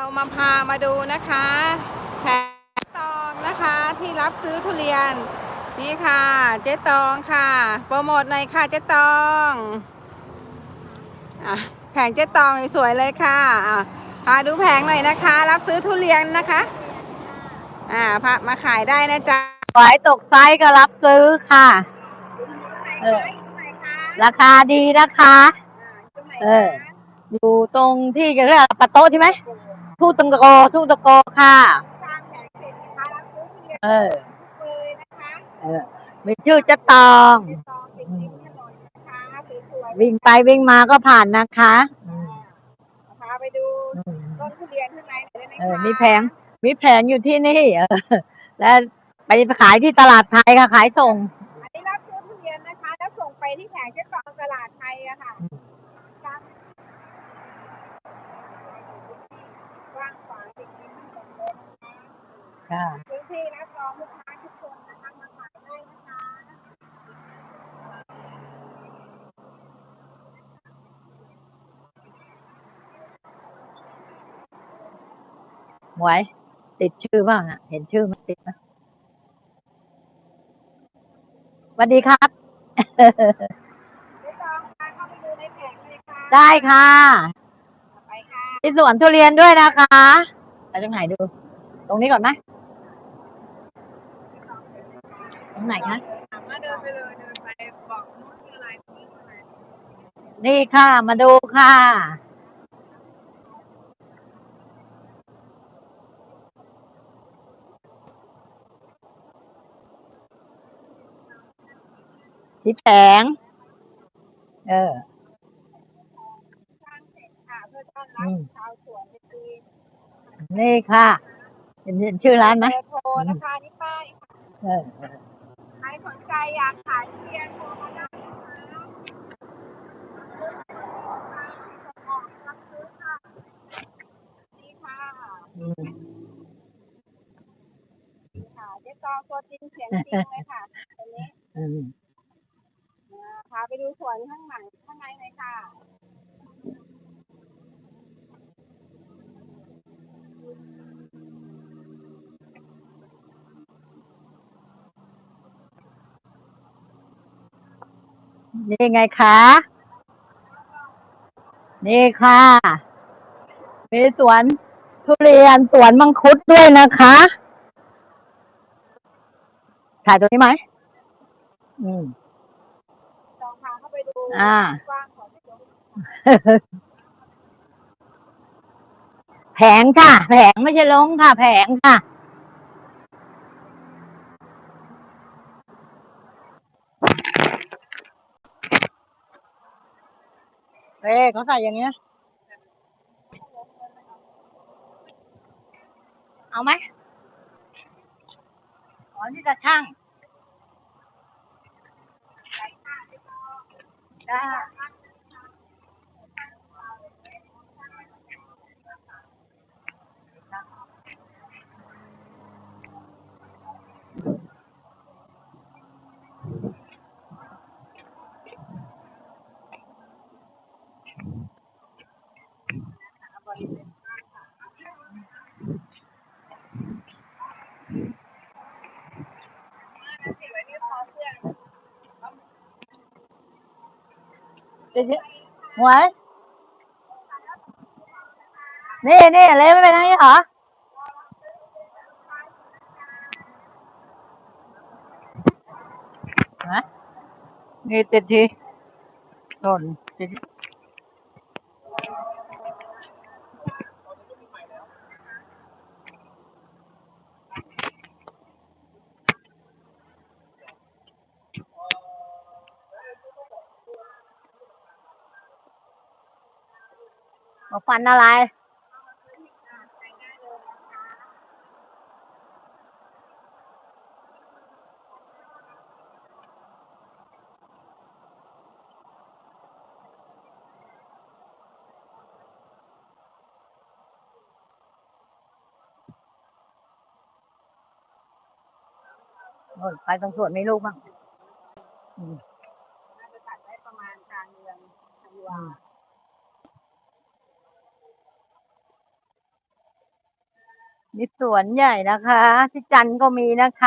เรามาพามาดูนะคะแผงตองนะคะที่รับซื้อทุเรียน นี่ค่ะ เจ๊ตองค่ะ โปรโมทหน่อยค่ะเจ๊ตองอแผงเจ๊ตองสวยเลยค่ะอะพาดูแผงหน่อยนะคะ รับซื้อทุเรียนนะคะ อ่าพามาขายได้นะจ๊ะขายตกไซส์ก็รับซื้อค่ะเออราคาดีนะคะ เออ อยู่ตรงที่เรียกว่าปะโต๊ะใช่ไหม ทุ่งตะโกทุ่งตะโกค่ะเออเออมีชื่อจะตองวิ่งไปวิ่งมาก็ผ่านนะคะอืมพาไปดูอืมต้นทุเรียนข้างในหน่อยได้ไหมเออคะมีแผงมีแผงอยู่ที่นี่เออและไปขายที่ตลาดไทยค่ะขายส่ง อันนี้รับซื้อทุเรียนนะคะ แล้วส่งไปที่แผงเจ๊ตองตลาดไทยอะค่ะกว้างขวางจริงๆทั้งหมดเลยนะคะ ค่ะพื้นที่รับรองลูกค้าทุกคนนะคะมาขายได้นะคะหมวยติดชื่อบ้างอะ เห็นชื่อมันติดไหมสวัสดีครับเจ๊ตองพาเข้าไปดูในแผงเลยค่ะได้ค่ะไปค่ะที่สวนทุเรียนด้วยนะคะไปตรงไหนดู ตรงนี้ก่อนไหม ตรงไหนคะสามารถเดินไปเลยเดินไปบอกนู้นคืออะไรนี่คืออะไรนี่ค่ะ มาดูค่ะ ที่แผง เออ สร้างเสร็จค่ะเพื่อต้อนรับอืมชาวสวนในปีนี่ค่ะเห็นเห็นชื่อร้านไหมเบอร์โทรนะคะนี่ป้ายค่ะ เออเออใครสนใจอยากขายทุเรียนโทรมาได้นะคะรับซื้อค่ะนี่ค่ะอืมค่ะเจ๊ตองตัวจริงเสียงจริงเลยค่ะตัวนี้อืมอ่าพาไปดูสวนข้างหลังข้างในเลยค่ะ นี่ไงคะ นี่ค่ะ มีสวนทุเรียนสวนมังคุดด้วยนะคะถ่ายตรงนี้ไหม อืมลองพาเข้าไปดูอ่า กว้างของสวนแผงค่ะ แผงไม่ใช่ลงค่ะ แผงค่ะ เอ้เขาใส่อย่างเงี้ย เอาไหมอ๋อนี่จะช่างได้ เยอะๆหวยนี่นี่เละไม่เป็นไรเหรอฮะนี่ติดทีหล่นติดที มาฟันอะไรนไปตรงสวนไมีลูกบ้างน่าจะตัดได้ประมาณกลางเดือนธันวา มีสวนใหญ่นะคะ ที่จันทร์ก็มีนะคะ